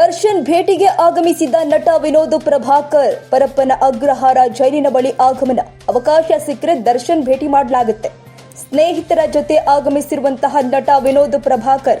ದರ್ಶನ್ ಭೇಟಿಗೆ ಆಗಮಿಸಿದ್ದ ನಟ ವಿನೋದ್ ಪ್ರಭಾಕರ್, ಪರಪ್ಪನ ಅಗ್ರಹಾರ ಜೈಲಿನ ಬಳಿ ಆಗಮನ. ಅವಕಾಶ ಸಿಕ್ಕರೆ ದರ್ಶನ್ ಭೇಟಿ ಮಾಡಲಾಗುತ್ತೆ. ಸ್ನೇಹಿತರ ಜೊತೆ ಆಗಮಿಸಿರುವಂತಹ ನಟ ವಿನೋದ್ ಪ್ರಭಾಕರ್.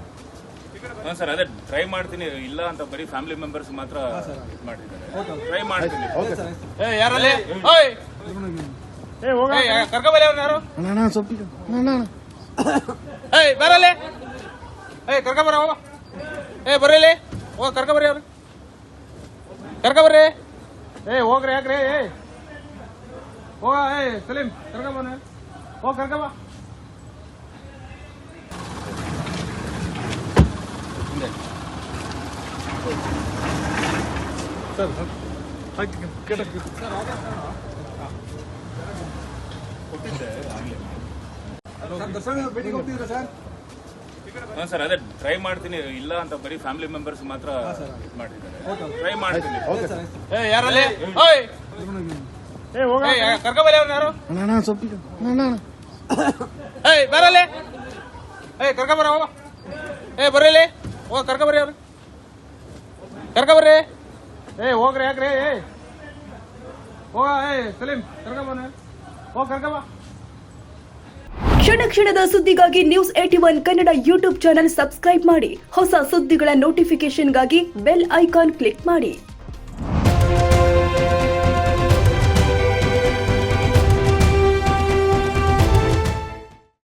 ಹಾಂ ಸರ್ ಅದೇ ಟ್ರೈ ಮಾಡ್ತೀನಿ ಇಲ್ಲ ಅಂತ ಬರೀ ಫ್ಯಾಮಿಲಿ ಮೆಂಬರ್ಸ್ ಮಾತ್ರ ಇದ್ ಮಾಡಿದ್ದಾರೆ ಟ್ರೈ ಮಾಡ್ತೀನಿ. ಏ ಯಾರಲ್ಲಿ? ಓಯ್! ಏ ಹೋಗ. ಕರ್ಕೊಬಲ್ಲ ಅವ್ರನ್ನ ಯಾರು? ಅಣ್ಣ ಸೊಪ್ಪಿಗೆ ಅಣ್ಣ ಏಯ್ ಬರಲ್ಲಿ ಏಯ್ ಕರ್ಕೊಬರ ಹೋಗ. ಏ ಬರ್ರಿ ಹೋಗ ಕರ್ಕೊಬರ್ರಿ ಅವ್ರು. ಕರ್ಕೊಬರ್ರಿ. ಏ ಹೋಗ್ರಿ ಯಾಕ್ರಿ? ಏ ಹೋಗ ಏ ಸಲೀಂ ಕರ್ಕೊಬನ ಹೋಗ ಕರ್ಕೊಬ. ಹಿಂದೆ ಸರ್ ಹಾಂ ಸರ್ ಅದೇ ಟ್ರೈ ಮಾಡ್ತೀನಿ. ಇಲ್ಲ ಅಂತ ಬರೀ ಫ್ಯಾಮಿಲಿ ಮೆಂಬರ್ಸ್ ಮಾತ್ರ ಇದ್ ಮಾಡಿದ್ದಾರೆ. ಟ್ರೈ ಮಾಡ್ತೀನಿ. ಏ ಯಾರಲ್ಲಿ? ಓಯ್! ಏ ಹೋಗ. ಕರ್ಕೊಬಲ್ಲ ಅವ್ರನ್ನ ಯಾರು? ಅಣ್ಣ ಸೊಪ್ಪಿಗೆ ಅಣ್ಣ ಏಯ್ ಬರಲ್ಲಿ ಏಯ್ ಕರ್ಕೊಬರ ಹೋಗ. ಏ ಬರ್ರಿ ಕರ್ಕ ಬರ್ರಿ ಅವ್ರು. ಕರ್ಕೊಬರ್ರಿ ಏ ಹೋಗ್ರಿ ಯಾಕ್ರಿ? ಏ ಹೋಗ ಏ ಸಲೀಂ ಓ ಹೋಗ ಬಾ. ಕ್ಷಣ ಕ್ಷಣದ ಸುದ್ದಿಗಾಗಿ news at one Kannada YouTube channel subscribe ಮಾಡಿ. ಹೊಸ ಸುದ್ದಿಗಳ ನೋಟಿಫಿಕೇಶನ್ಗಾಗಿ ಬೆಲ್ ಐಕಾನ್ ಕ್ಲಿಕ್ ಮಾಡಿ.